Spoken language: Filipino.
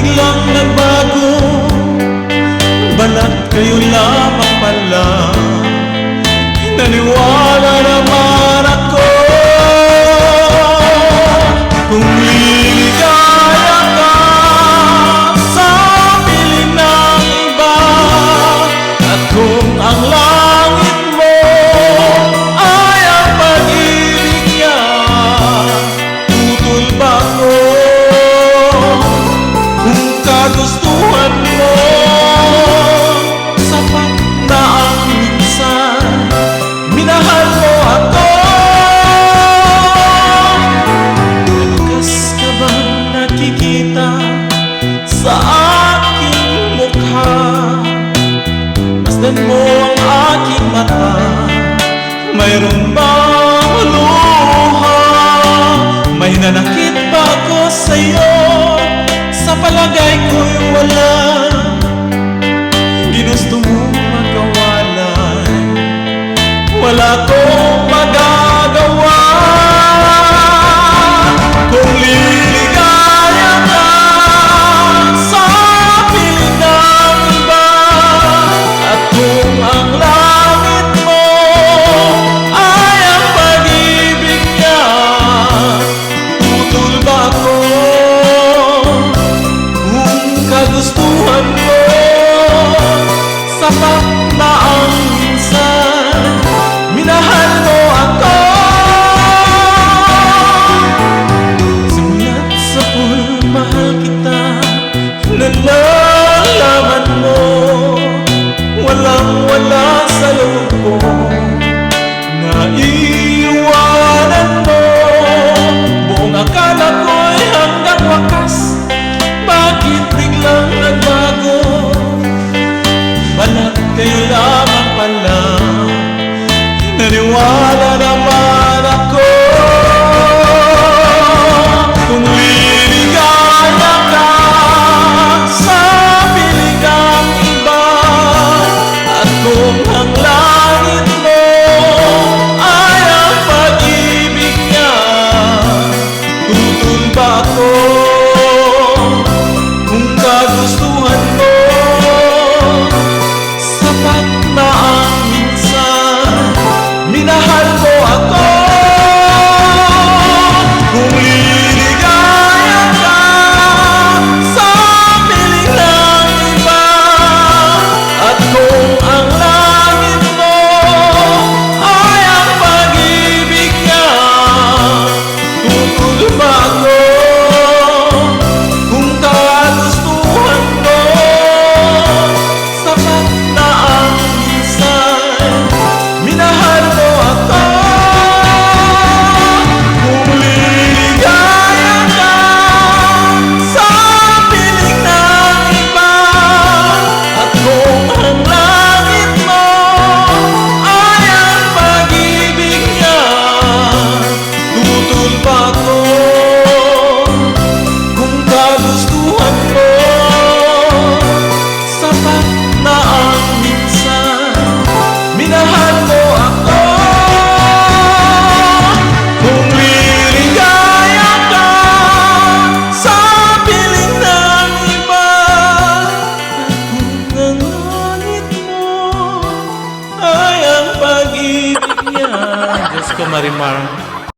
biglang nagbago. Balat kayo lamang pala. Naliwa Buksan mo ang aking mata Mayroon bang luha? May nanakit ba ako sa'yo? Sa palagay ko'y wala Ginusto mo magkawalay Wala ko nalalaman mo. Walang wala sa loob ko. Nandun ba ako kung kagustuhan mo? Sapat மறிமாறன்